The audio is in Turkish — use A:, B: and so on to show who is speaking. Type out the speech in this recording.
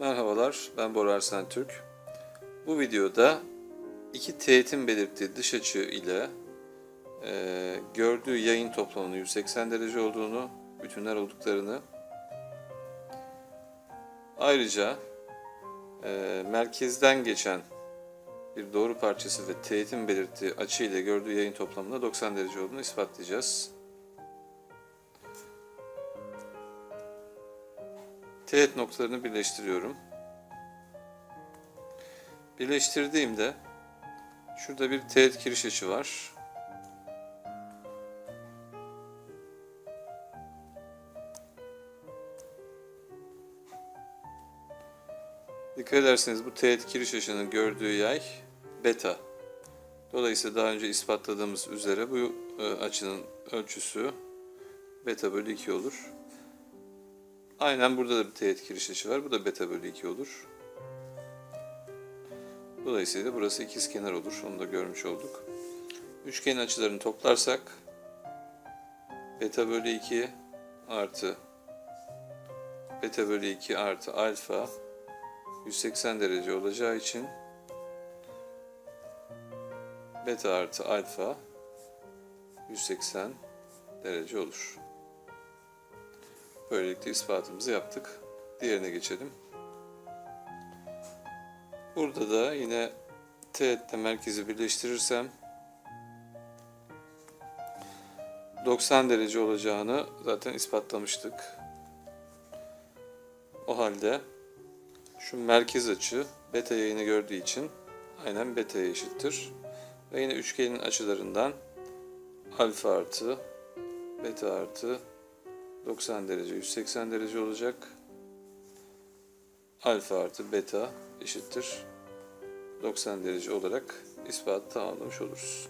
A: Merhabalar, ben Bora Arslan Türk. Bu videoda iki teğetin belirttiği dış açı ile e, gördüğü yayın toplamının 180 derece olduğunu, bütünler olduklarını, ayrıca e, merkezden geçen bir doğru parçası ve teğetin belirttiği açı ile gördüğü yayın toplamında 90 derece olduğunu ispatlayacağız. Teğet noktalarını birleştiriyorum. Birleştirdiğimde şurada bir teğet kiriş açı var. Dikkat ederseniz bu teğet kiriş açının gördüğü yay beta. Dolayısıyla daha önce ispatladığımız üzere bu e, açının ölçüsü beta bölü 2 olur. Aynen burada da bir teğet kiriş açı var. Bu da beta bölü 2 olur. Dolayısıyla burası ikizkenar olur. Onu da görmüş olduk. Üçgenin açılarını toplarsak beta bölü 2 artı beta bölü 2 artı alfa 180 derece olacağı için beta artı alfa 180 derece olur. Böylelikle ispatımızı yaptık. Diğerine geçelim. Burada da yine teğetle merkezi birleştirirsem 90 derece olacağını zaten ispatlamıştık. O halde şu merkez açı beta yayını gördüğü için aynen beta'ya eşittir. Ve yine üçgenin açılarından alfa artı beta artı 90 derece 180 derece olacak. Alfa artı beta eşittir 90 derece olarak ispatı tamamlamış oluruz.